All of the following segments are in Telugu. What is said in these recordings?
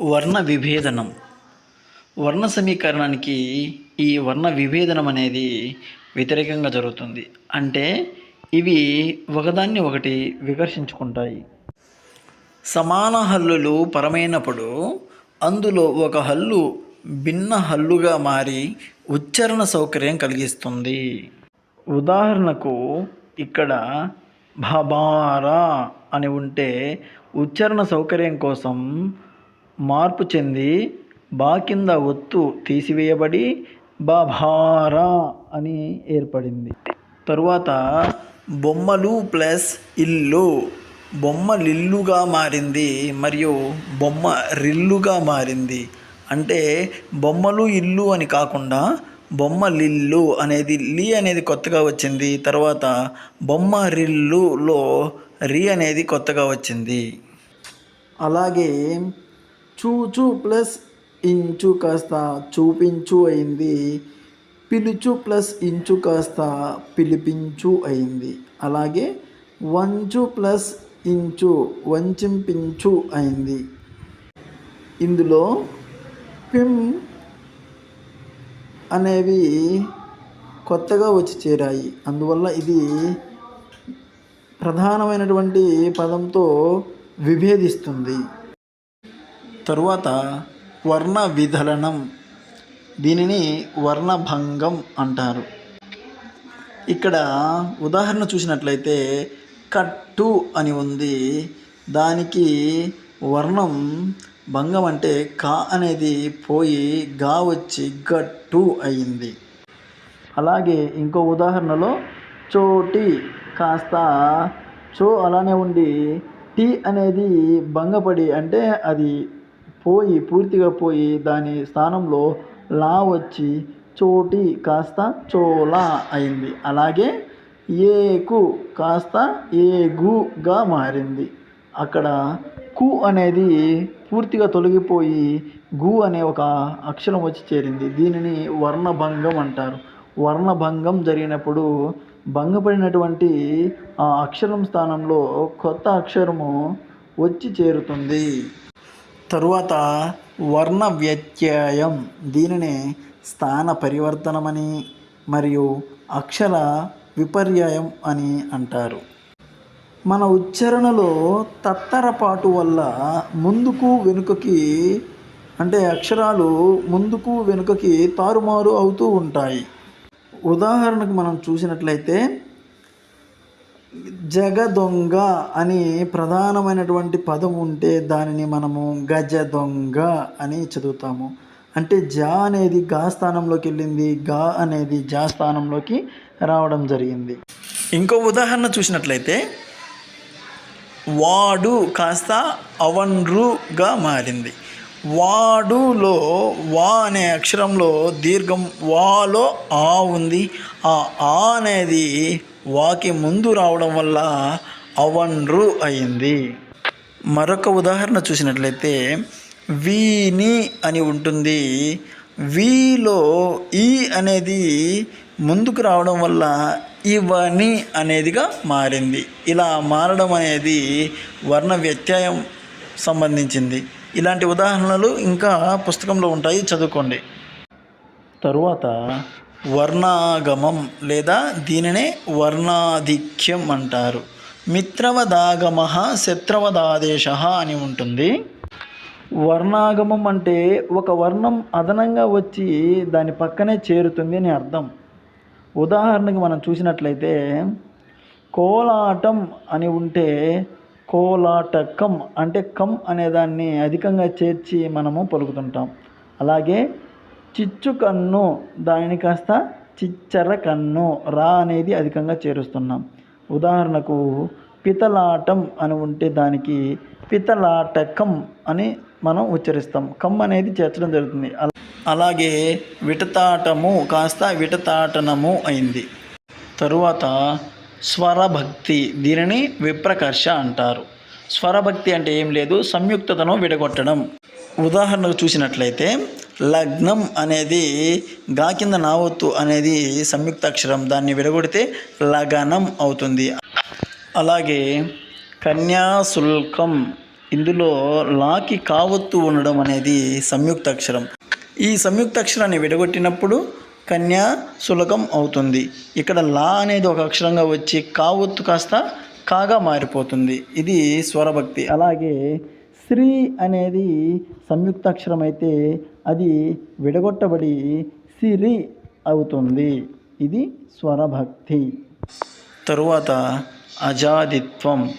వర్ణ విభేదనం. వర్ణ సమీకరణానికి ఈ వర్ణ విభేదనం అనేది వ్యతిరేకంగా జరుగుతుంది. అంటే ఇవి ఒకదాన్ని ఒకటి వికర్షించుకుంటాయి. సమాన హల్లులు పరమైనప్పుడు అందులో ఒక హల్లు భిన్న హల్లుగా మారి ఉచ్చారణ సౌకర్యం కలిగిస్తుంది. ఉదాహరణకు ఇక్కడ భబారా అని ఉంటే ఉచ్చారణ సౌకర్యం కోసం మార్పు చెంది బా కింద ఒత్తు తీసివేయబడి బాభారా అని ఏర్పడింది. తరువాత బొమ్మలు ప్లస్ ఇల్లు. బొమ్మ లిల్లుగా మారింది మరియు బొమ్మ రిల్లుగా మారింది. అంటే బొమ్మలు ఇల్లు అని కాకుండా బొమ్మ లిల్లు అనేది లి అనేది కొత్తగా వచ్చింది. తర్వాత బొమ్మ రిల్లులో రి అనేది కొత్తగా వచ్చింది. అలాగే చూచు ప్లస్ ఇంచు కాస్త చూపించు అయింది. పిలుచు ప్లస్ ఇంచు కాస్త పిలిపించు అయింది. అలాగే వంచు ప్లస్ ఇంచు వంచింపించు అయింది. ఇందులో పిమ్ అనేవి కొత్తగా వచ్చి చేరాయి. అందువల్ల ఇది ప్రధానమైనటువంటి పదంతో విభేదిస్తుంది. తరువాత వర్ణ విధలనం దీనిని వర్ణభంగం అంటారు. ఇక్కడ ఉదాహరణ చూసినట్లయితే కట్టు అని ఉంది. దానికి వర్ణం భంగం అంటే కా అనేది పోయి గా వచ్చి గట్టు అయింది. అలాగే ఇంకో ఉదాహరణలో చోటి కాస్త చో అలానే ఉండి టీ అనేది భంగపడి అంటే అది పోయి పూర్తిగా పోయి దాని స్థానంలో లా వచ్చి చోటి కాస్త చోలా అయింది. అలాగే ఏకు కాస్త ఏగుగా మారింది. అక్కడ కు అనేది పూర్తిగా తొలగిపోయి గు అనే ఒక అక్షరం వచ్చి చేరింది. దీనిని వర్ణభంగం అంటారు. వర్ణభంగం జరిగినప్పుడు భంగపడినటువంటి ఆ అక్షరం స్థానంలో కొత్త అక్షరము వచ్చి చేరుతుంది. తరువాత వర్ణ వ్యత్యయం దీనిని స్థాన పరివర్తనమని మరియు అక్షర విపర్యయం అని అంటారు. మన ఉచ్చారణలో తత్తరపాటు వల్ల ముందుకు వెనుకకి అంటే అక్షరాలు ముందుకు వెనుకకి తారుమారు అవుతూ ఉంటాయి. ఉదాహరణకు మనం చూసినట్లయితే జగ దొంగ అని ప్రధానమైనటువంటి పదం ఉంటే దానిని మనము గజ దొంగ అని చదువుతాము. అంటే జా అనేది గా స్థానంలోకి వెళ్ళింది. గా అనేది జా స్థానంలోకి రావడం జరిగింది. ఇంకో ఉదాహరణ చూసినట్లయితే వాడు కాస్త అవన్రుగా మారింది. వాడులో వా అనే అక్షరంలో దీర్ఘం వాలో ఆ ఉంది. ఆ ఆ అనేది వాకి ముందు రావడం వల్ల అవన్రు అయింది. మరొక ఉదాహరణ చూసినట్లయితే వీని అని ఉంటుంది. వీలో ఈ అనేది ముందుకు రావడం వల్ల ఇవని అనేదిగా మారింది. ఇలా మారడం అనేది వర్ణ వ్యత్యయం సంబంధించింది. ఇలాంటి ఉదాహరణలు ఇంకా పుస్తకంలో ఉంటాయి చదువుకోండి. తరువాత వర్ణాగమం లేదా దీనినే వర్ణాధిక్యం అంటారు. మిత్రవదాగమ శత్రవదాదేశ అని ఉంటుంది. వర్ణాగమం అంటే ఒక వర్ణం అదనంగా వచ్చి దాని పక్కనే చేరుతుంది అని అర్థం. ఉదాహరణకి మనం చూసినట్లయితే కోలాటం అని ఉంటే కోలాటకం అంటే కం అనేదాన్ని అధికంగా చేర్చి మనము పలుకుతుంటాం. అలాగే చిచ్చు కన్ను దానిని కాస్త చిచ్చర కన్ను రా అనేది అధికంగా చేరుస్తున్నాం. ఉదాహరణకు పితలాటం అని ఉంటే దానికి పితలాటకం అని మనం ఉచ్చరిస్తాం. కమ్ అనేది చేర్చడం జరుగుతుంది. అలాగే విటతాటము కాస్త విటతాటనము అయింది. తరువాత స్వరభక్తి దీనిని విప్రకర్ష అంటారు. స్వరభక్తి అంటే ఏం లేదు సంయుక్తతను విడగొట్టడం. ఉదాహరణకు చూసినట్లయితే లగ్నం అనేది గా కింద నావత్తు అనేది సంయుక్త అక్షరం దాన్ని విడగొడితే లగనం అవుతుంది. అలాగే కన్యాశుల్కం ఇందులో లాకి కావత్తు ఉండడం అనేది సంయుక్త అక్షరం ఈ సంయుక్త అక్షరాన్ని విడగొట్టినప్పుడు కన్యా సులకం అవుతుంది. ఇక్కడ లా అనేది ఒక అక్షరంగా వచ్చి కావత్తు కాస్త కాగా మారిపోతుంది. ఇది స్వరభక్తి. అలాగే శ్రీ అనేది సంయుక్త అక్షరం అయితే అది విడగొట్టబడి సిరి అవుతుంది. ఇది స్వరభక్తి. తరువాత అజాదిత్వం.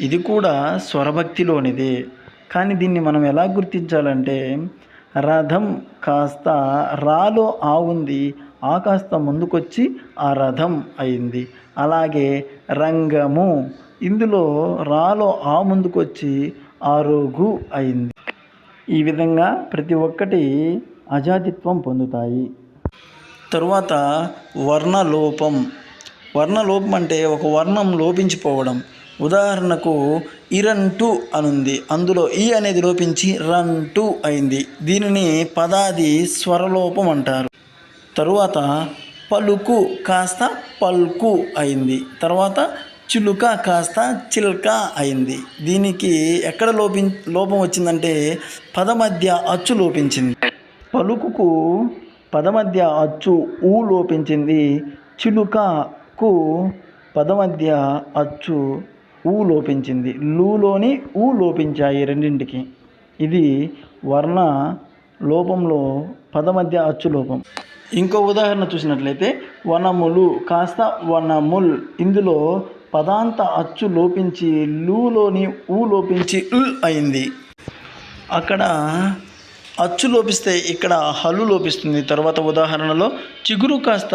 ఇది కూడా స్వరభక్తిలోనిదే. కానీ దీన్ని మనం ఎలా గుర్తించాలంటే రథం కాస్త రాలో ఆ ఉంది ఆ కాస్త ముందుకొచ్చి ఆ రథం అయింది. అలాగే రంగము. ఇందులో రాలో ఆ ముందుకొచ్చి ఆరోగు అయింది. ఈ విధంగా ప్రతి ఒక్కటి అజాతిత్వం పొందుతాయి. తరువాత వర్ణలోపం. వర్ణలోపం అంటే ఒక వర్ణం లోపించిపోవడం. ఉదాహరణకు ఇరంటు అనుంది. అందులో ఈ అనేది లోపించి రంటు అయింది. దీనిని పదాది స్వరలోపం అంటారు. తరువాత పలుకు కాస్త పల్కు అయింది. తర్వాత చిలుక కాస్త చిల్క అయింది. దీనికి ఎక్కడ లోపి లోపం వచ్చిందంటే పద మధ్య అచ్చు లోపించింది. పలుకుకు పద మధ్య అచ్చు ఊ లోపించింది. చిలుకకు పద మధ్య అచ్చు ఊ లోపించింది. లూలోని ఊ లోపించాయి రెండింటికి. ఇది వర్ణ లోపంలో పద మధ్య అచ్చు లోపం. ఇంకో ఉదాహరణ చూసినట్లయితే వనములు కాస్త వనముల్. ఇందులో పదాంత అచ్చు లోపించి లూలోని ఊ లోపించి ఉల్ అయింది. అక్కడ అచ్చు లోపిస్తే ఇక్కడ హల్లు లోపిస్తుంది. తర్వాత ఉదాహరణలో చిగురు కాస్త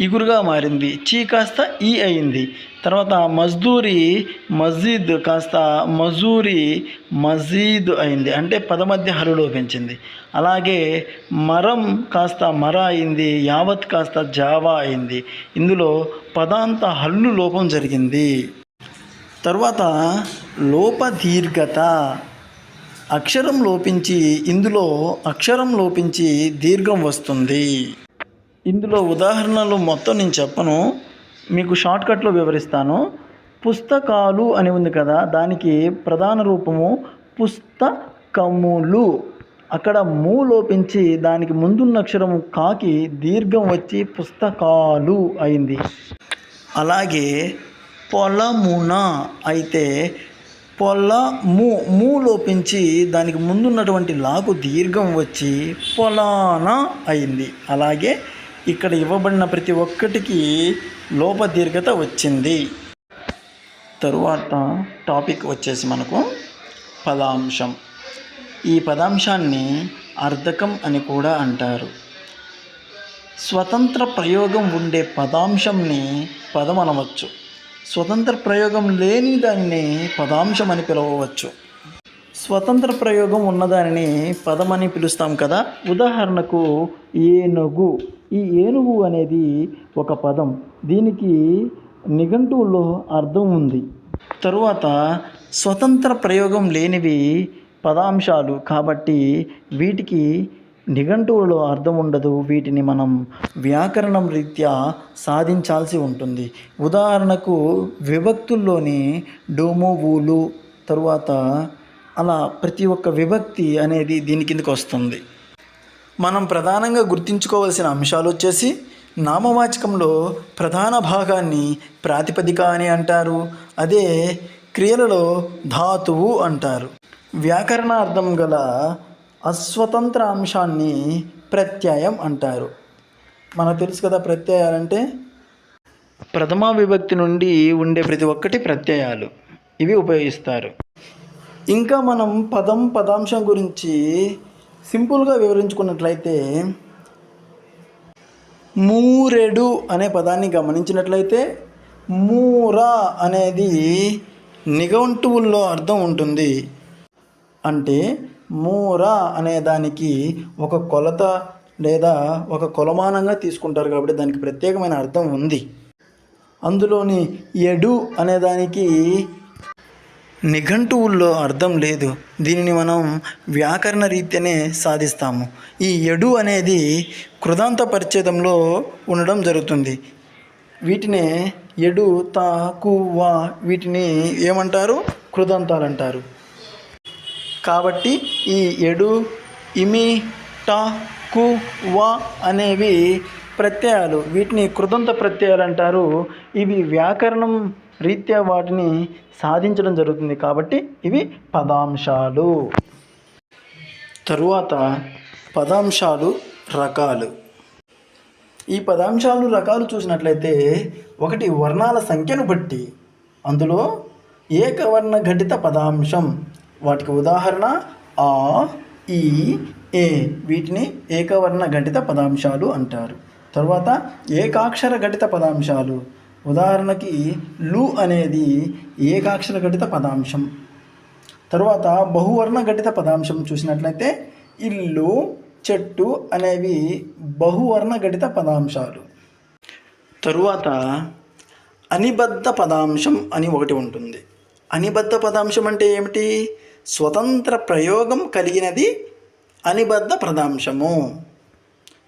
ఇగురుగా మారింది. చీ కాస్త ఈ అయింది. తర్వాత మజ్దూరి మస్జిద్ కాస్త మజూరి మజీద్ అయింది. అంటే పద మధ్య లోపించింది అలాగే మరం కాస్త మర అయింది. యావత్ కాస్త జావా అయింది. ఇందులో పదాంత హల్లు లోపం జరిగింది. తర్వాత లోపదీర్ఘత అక్షరం లోపించి ఇందులో అక్షరం లోపించి దీర్ఘం వస్తుంది. ఇందులో ఉదాహరణలు మొత్తం నేను చెప్పను. మీకు షార్ట్కట్లో వివరిస్తాను. పుస్తకాలు అని ఉంది కదా దానికి ప్రధాన రూపము పుస్తకములు. అక్కడ మూ లోపించి దానికి ముందున్న అక్షరం కాకి దీర్ఘం వచ్చి పుస్తకాలు అయింది. అలాగే పొలమున అయితే పొల మూ మూ లోపించి దానికి ముందున్నటువంటి లాకు దీర్ఘం వచ్చి పొలాన అయింది. అలాగే ఇక్కడ ఇవ్వబడిన ప్రతి ఒక్కటికి లోపదీర్ఘత వచ్చింది. తరువాత టాపిక్ వచ్చేసి మనకు పదాంశం. ఈ పదాంశాన్ని అర్ధకం అని కూడా అంటారు. స్వతంత్ర ప్రయోగం ఉండే పదాంశంని పదం అనవచ్చు స్వతంత్ర ప్రయోగం లేని దానిని పదాంశం అని పిలవవచ్చు. స్వతంత్ర ప్రయోగం ఉన్నదానిని పదమని పిలుస్తాం కదా. ఉదాహరణకు ఏనుగు. ఈ ఏనుగు అనేది ఒక పదం. దీనికి నిఘంటువులో అర్థం ఉంది. తరువాత స్వతంత్ర ప్రయోగం లేనివి పదాంశాలు కాబట్టి వీటికి నిఘంటువులో అర్థం ఉండదు. వీటిని మనం వ్యాకరణం రీత్యా సాధించాల్సి ఉంటుంది. ఉదాహరణకు విభక్తుల్లోని డోమో ఊలు తరువాత అలా ప్రతి ఒక్క విభక్తి అనేది దీని కిందకు వస్తుంది. మనం ప్రధానంగా గుర్తుంచుకోవాల్సిన అంశాలు వచ్చేసి నామవాచకంలో ప్రధాన భాగాన్ని ప్రాతిపదిక అని అంటారు. అదే క్రియలలో ధాతువు అంటారు. వ్యాకరణ అర్థం గల అస్వతంత్ర అంశాన్ని ప్రత్యయం అంటారు. మనకు తెలుసు కదా ప్రత్యయాలంటే ప్రథమ విభక్తి నుండి ఉండే ప్రతి ఒక్కటి ప్రత్యయాలు. ఇవి ఉపయోగిస్తారు. ఇంకా మనం పదం పదాంశం గురించి సింపుల్గా వివరించుకున్నట్లయితే మూరెడు అనే పదాన్ని గమనించినట్లయితే మూరా అనేది నిఘంటువుల్లో అర్థం ఉంటుంది. అంటే మూర అనే దానికి ఒక కొలత లేదా ఒక కొలమానంగా తీసుకుంటారు కాబట్టి దానికి ప్రత్యేకమైన అర్థం ఉంది. అందులోని ఎడు అనే దానికి నిఘంటువుల్లో అర్థం లేదు. దీనిని మనం వ్యాకరణ రీత్యానే సాధిస్తాము. ఈ ఎడు అనేది కృదాంత పరిచ్ఛేదంలో ఉండడం జరుగుతుంది. వీటినే ఎడు తా కు వా వీటిని ఏమంటారు? కృదంతాలు అంటారు. కాబట్టి ఈ ఎడు ఇమి ట కు వా అనేవి ప్రత్యయాలు. వీటిని కృదంత ప్రత్యయాలు అంటారు. ఇవి వ్యాకరణం రీత్యా వాటిని సాధించడం జరుగుతుంది కాబట్టి ఇవి పదాంశాలు. తరువాత పదాంశాలు రకాలు. ఈ పదాంశాలు రకాలు చూసినట్లయితే ఒకటి వర్ణాల సంఖ్యను బట్టి అందులో ఏకవర్ణ ఘటిత పదాంశం వాటికి ఉదాహరణ ఆ ఈ ఏ. వీటిని ఏకవర్ణ ఘటిత పదాంశాలు అంటారు. తర్వాత ఏకాక్షర ఘటిత పదాంశాలు. ఉదాహరణకి లు అనేది ఏకాక్షర ఘటిత పదాంశం. తర్వాత బహువర్ణ ఘటిత పదాంశం చూసినట్లయితే ఇల్లు చెట్టు అనేవి బహువర్ణ ఘటిత పదాంశాలు. తరువాత అనిబద్ధ పదాంశం అని ఒకటి ఉంటుంది. అనిబద్ధ పదాంశం అంటే ఏమిటి? స్వతంత్ర ప్రయోగం కలిగినది అనిబద్ధ పదాంశము.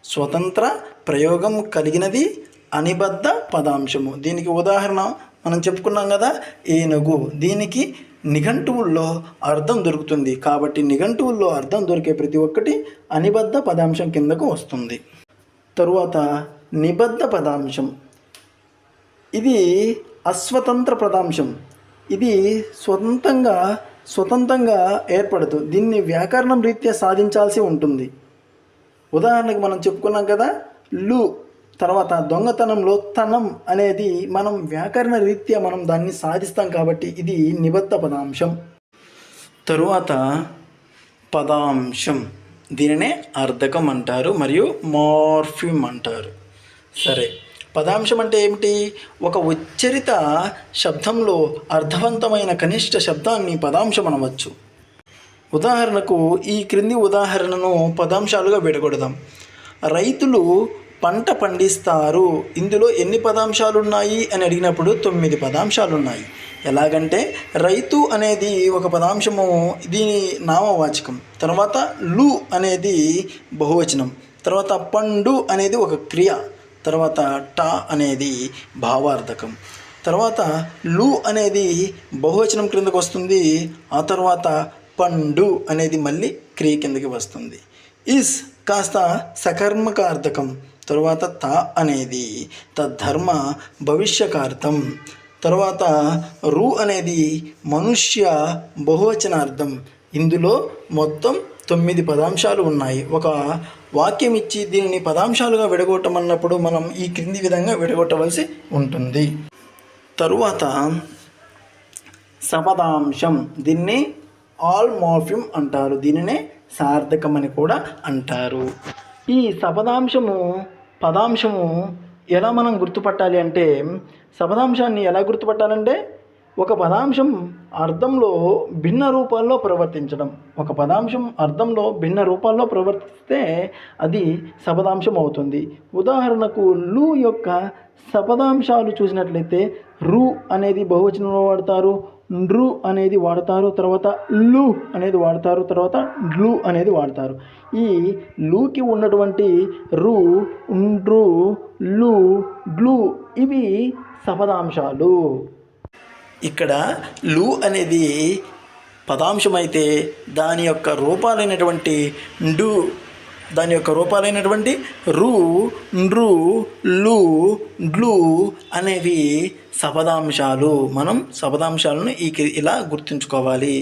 స్వతంత్ర ప్రయోగం కలిగినది అనిబద్ధ పదాంశము. దీనికి ఉదాహరణ మనం చెప్పుకున్నాం కదా ఏనుగు. దీనికి నిఘంటువుల్లో అర్థం దొరుకుతుంది. కాబట్టి నిఘంటువుల్లో అర్థం దొరికే ప్రతి ఒక్కటి అనిబద్ధ పదాంశం కిందకు వస్తుంది. తరువాత నిబద్ధ పదాంశం. ఇది అస్వతంత్ర పదాంశం. ఇది స్వతంత్రంగా స్వతంత్రంగా ఏర్పడదు దీన్ని వ్యాకరణం రీత్యా సాధించాల్సి ఉంటుంది. ఉదాహరణకు మనం చెప్పుకున్నాం కదా లు తర్వాత దొంగతనంలో తనం అనేది మనం వ్యాకరణ రీత్యా మనం దాన్ని సాధిస్తాం కాబట్టి ఇది నిబద్ధ పదాంశం. తరువాత పదాంశం. దీనినే అర్ధకం అంటారు మరియు మార్ఫిమ్ అంటారు. సరే. పదాంశం అంటే ఏమిటి? ఒక ఉచ్చరిత శబ్దంలో అర్థవంతమైన కనిష్ట శబ్దాన్ని పదాంశం అనవచ్చు. ఉదాహరణకు ఈ క్రింది ఉదాహరణను పదాంశాలుగా విడగొడదాం. రైతులు పంట పండిస్తారు. ఇందులో ఎన్ని పదాంశాలు ఉన్నాయి అని అడిగినప్పుడు తొమ్మిది పదాంశాలు ఉన్నాయి ఎలాగంటే రైతు అనేది ఒక పదాంశము దీని నామవాచకం. తర్వాత లు అనేది బహువచనం. తర్వాత పండు అనేది ఒక క్రియ. తర్వాత ట అనేది భావార్థకం. తర్వాత లు అనేది బహువచనం క్రిందకు వస్తుంది. ఆ తర్వాత పండు అనేది మళ్ళీ క్రియ కిందకి వస్తుంది. ఇస్ కాస్త సకర్మకార్థకం. తర్వాత త అనేది తద్ధర్మ భవిష్యకార్థం. తర్వాత రు అనేది మనుష్య బహువచనార్థం. ఇందులో మొత్తం తొమ్మిది పదాంశాలు ఉన్నాయి. ఒక వాక్యం ఇచ్చి దీనిని పదాంశాలుగా విడగొట్టమన్నప్పుడు మనం ఈ క్రింది విధంగా విడగొట్టవలసి ఉంటుంది. తరువాత సపదాంశం దీన్ని ఆల్ మార్ఫిమ్ అంటారు. దీనినే సార్థకం అని కూడా అంటారు. ఈ సపదాంశము పదాంశము ఎలా మనం గుర్తుపట్టాలి అంటే సపదాంశాన్ని ఎలా గుర్తుపట్టాలంటే ఒక పదాంశం అర్థంలో భిన్న రూపాల్లో ప్రవర్తించడం. ఒక పదాంశం అర్థంలో భిన్న రూపాల్లో ప్రవర్తిస్తే అది సపదాంశం అవుతుంది ఉదాహరణకు లు యొక్క సపదాంశాలు చూసినట్లయితే రు అనేది బహువచనంలో వాడతారు నృ అనేది వాడతారు తర్వాత లు అనేది వాడతారు తర్వాత లు అనేది వాడతారు. ఈ లూకి ఉన్నటువంటి రు నృ లు గ్లు ఇవి సపదాంశాలు. ఇక్కడ లు అనేది పదాంశమైతే దాని యొక్క రూపాలైనటువంటి డు దాని యొక్క రూపాలైనటువంటి రు నృ లు డ్లు అనేవి సపదాంశాలు. మనం సపదాంశాలను ఈ ఇలా గుర్తుంచుకోవాలి.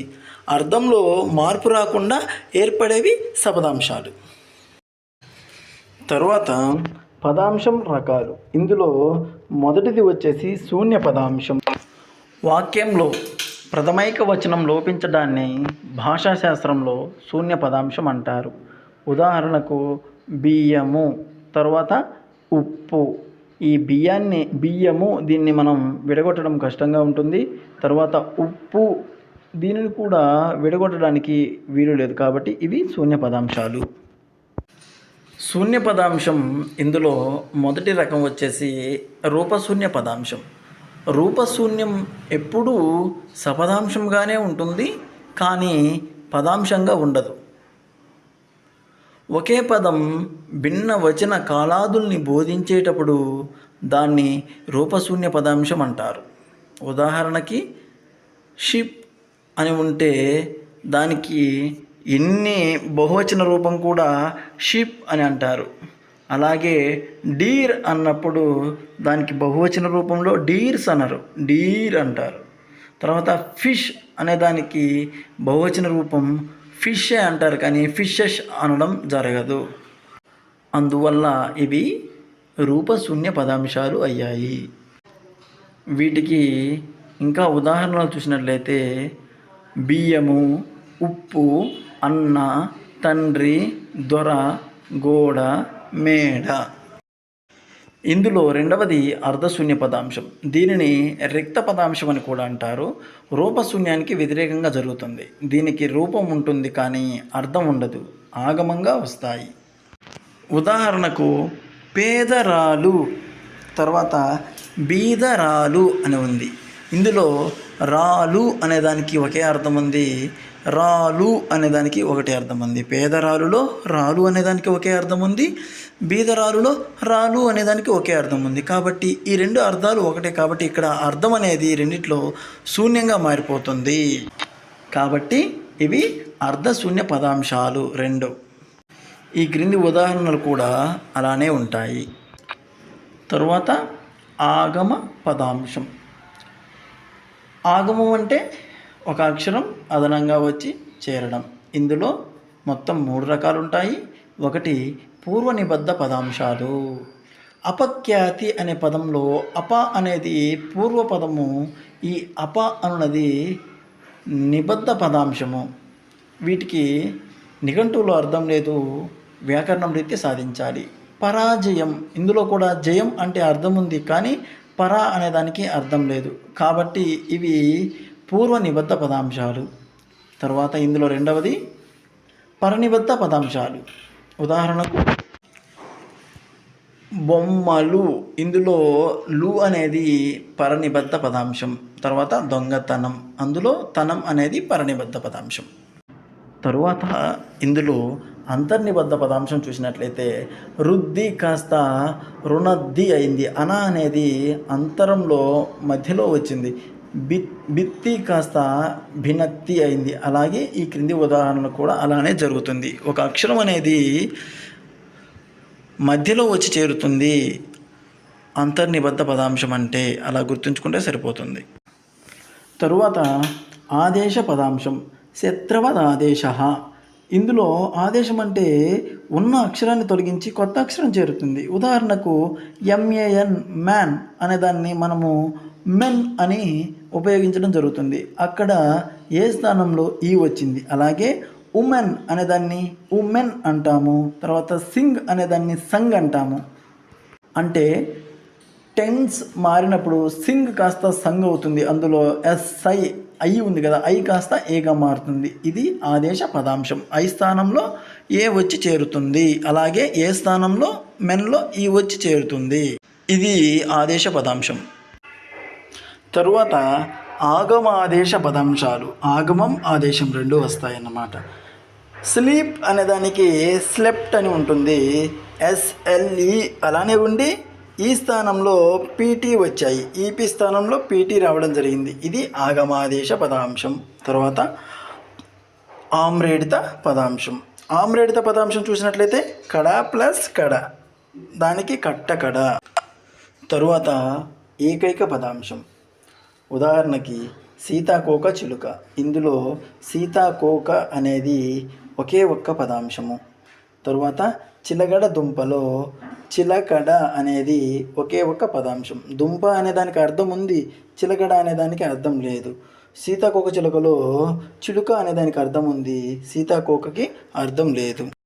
అర్థంలో మార్పు రాకుండా ఏర్పడేవి సపదాంశాలు. తరువాత పదాంశం రకాలు. ఇందులో మొదటిది వచ్చేసి శూన్య పదాంశం. వాక్యంలో ప్రథమైక వచనం లోపించడాన్ని భాషాశాస్త్రంలో శూన్య పదాంశం అంటారు. ఉదాహరణకు బియ్యము తర్వాత ఉప్పు. ఈ బియ్యాన్ని బియ్యము దీన్ని మనం విడగొట్టడం కష్టంగా ఉంటుంది. తర్వాత ఉప్పు దీనిని కూడా విడగొట్టడానికి వీలు లేదు కాబట్టి ఇవి శూన్య పదాంశాలు. శూన్య పదాంశం ఇందులో మొదటి రకం వచ్చేసి రూపశూన్య పదాంశం. రూపశూన్యం ఎప్పుడూ సపదాంశంగానే ఉంటుంది కానీ పదాంశంగా ఉండదు. ఒకే పదం భిన్న వచన కాలాదుల్ని బోధించేటప్పుడు దాన్ని రూపశూన్య పదాంశం అంటారు. ఉదాహరణకి షిప్ అని ఉంటే దానికి ఎన్ని బహువచన రూపం కూడా షిప్ అని అంటారు. అలాగే డీర్ అన్నప్పుడు దానికి బహువచన రూపంలో డీర్స్ అన్నారు. డీర్ అంటారు. తర్వాత ఫిష్ అనే దానికి బహువచన రూపం ఫిష్ అంటారు కానీ ఫిషెస్ అనడం జరగదు. అందువల్ల ఇవి రూపశూన్య పదాంశాలు అయ్యాయి. వీటికి ఇంకా ఉదాహరణలు చూసినట్లయితే బియ్యము ఉప్పు అన్న తండ్రి దొర గోడ మేడ. ఇందులో రెండవది అర్ధశూన్య పదాంశం. దీనిని రిక్త పదాంశం అని కూడా అంటారు. రూపశూన్యానికి వ్యతిరేకంగా జరుగుతుంది. దీనికి రూపం ఉంటుంది కానీ అర్థం ఉండదు. ఆగమంగా వస్తాయి. ఉదాహరణకు పేదరాలు తర్వాత బీదరాలు అని ఉంది. ఇందులో రాలు అనేదానికి ఒకే అర్థం ఉంది. రాలు అనేదానికి ఒకటే అర్థం ఉంది. పేదరాలులో రాలు అనేదానికి ఒకే అర్థం ఉంది. బీదరాలులో రాలు అనేదానికి ఒకే అర్థం ఉంది. కాబట్టి ఈ రెండు అర్థాలు ఒకటే. కాబట్టి ఇక్కడ అర్థం అనేది రెండిట్లో శూన్యంగా మారిపోతుంది. కాబట్టి ఇవి అర్ధశూన్య పదాంశాలు రెండు. ఈ క్రింది ఉదాహరణలు కూడా అలానే ఉంటాయి. తరువాత ఆగమ పదాంశం. ఆగమం అంటే ఒక అక్షరం అదనంగా వచ్చి చేరడం. ఇందులో మొత్తం మూడు రకాలు ఉంటాయి ఒకటి పూర్వ నిబద్ధ పదాంశాలు. అపఖ్యాతి అనే పదంలో అప అనేది పూర్వ పదము ఈ అప అన్నది నిబద్ధ పదాంశము. వీటికి నిఘంటువులో అర్థం లేదు. వ్యాకరణం రీతి సాధించాలి. పరాజయం ఇందులో కూడా జయం అంటే అర్థం ఉంది కానీ పరా అనేదానికి అర్థం లేదు. కాబట్టి ఇవి పూర్వ నిబద్ధ పదాంశాలు. తర్వాత ఇందులో రెండవది పరనిబద్ధ పదాంశాలు. ఉదాహరణకు బొమ్మలు. ఇందులో లు అనేది పరనిబద్ధ పదాంశం. తర్వాత దొంగతనం. అందులో తనం అనేది పరనిబద్ధ పదాంశం. తరువాత ఇందులో అంతర్నిబద్ధ పదాంశం చూసినట్లయితే రుద్ది కాస్త రుణద్ది అయింది. అన అనేది అంతరంలో మధ్యలో వచ్చింది. భిత్తి కాస్త భినత్తి అయింది. అలాగే ఈ క్రింది ఉదాహరణ కూడా అలానే జరుగుతుంది. ఒక అక్షరం అనేది మధ్యలో వచ్చి చేరుతుంది. అంతర్నిబద్ధ పదాంశం అంటే అలా గుర్తుంచుకుంటే సరిపోతుంది. తరువాత ఆదేశ పదాంశం శత్రవద్ ఆదేశ ఇందులో ఆదేశం అంటే ఉన్న అక్షరాన్ని తొలగించి కొత్త అక్షరం చేరుతుంది. ఉదాహరణకు ఎంఏఎన్ మ్యాన్ అనే దాన్ని మనము మెన్ అని ఉపయోగించడం జరుగుతుంది. అక్కడ ఏ స్థానంలో ఈ వచ్చింది? అలాగే ఉమెన్ అనేదాన్ని ఉమెన్ అంటాము. తర్వాత సింగ్ అనేదాన్ని సంగ్ అంటాము. అంటే టెన్స్ మారినప్పుడు సింగ్ కాస్త సంగ్ అవుతుంది. అందులో ఎస్ఐ ఐ ఉంది కదా ఐ కాస్త ఏగా మారుతుంది. ఇది ఆదేశ పదాంశం. ఐ స్థానంలో ఏ వచ్చి చేరుతుంది? అలాగే ఏ స్థానంలో మెన్లో ఈ వచ్చి చేరుతుంది? ఇది ఆదేశ పదాంశం. తరువాత ఆగమ ఆదేశ పదాంశాలు ఆగమం ఆదేశం రెండు వస్తాయన్నమాట. స్లీప్ అనే దానికి స్లెప్ట్ అని ఉంటుంది. ఎస్ఎల్ఈ అలానే ఉండి ఈ స్థానంలో పీటీ వచ్చాయి. ఈపీ స్థానంలో పీటీ రావడం జరిగింది. ఇది ఆగమాదేశ పదాంశం. తర్వాత ఆమ్రేడిత పదాంశం. ఆమ్రేడిత పదాంశం చూసినట్లయితే కడ ప్లస్ కడ. దానికి కట్ట కడ. తరువాత ఏకైక పదాంశం. ఉదాహరణకి సీతాకోక చిలుక. ఇందులో సీతాకోక అనేది ఒకే ఒక్క పదాంశము. తరువాత చిలగడ దుంపలో చిలకడ అనేది ఒకే ఒక్క పదాంశం. దుంప అనే దానికి అర్థం ఉంది చిలకడ అనే దానికి అర్థం లేదు. సీతాకోక చిలుకలో చిలుక అనే దానికి అర్థం ఉంది సీతాకోకకి అర్థం లేదు.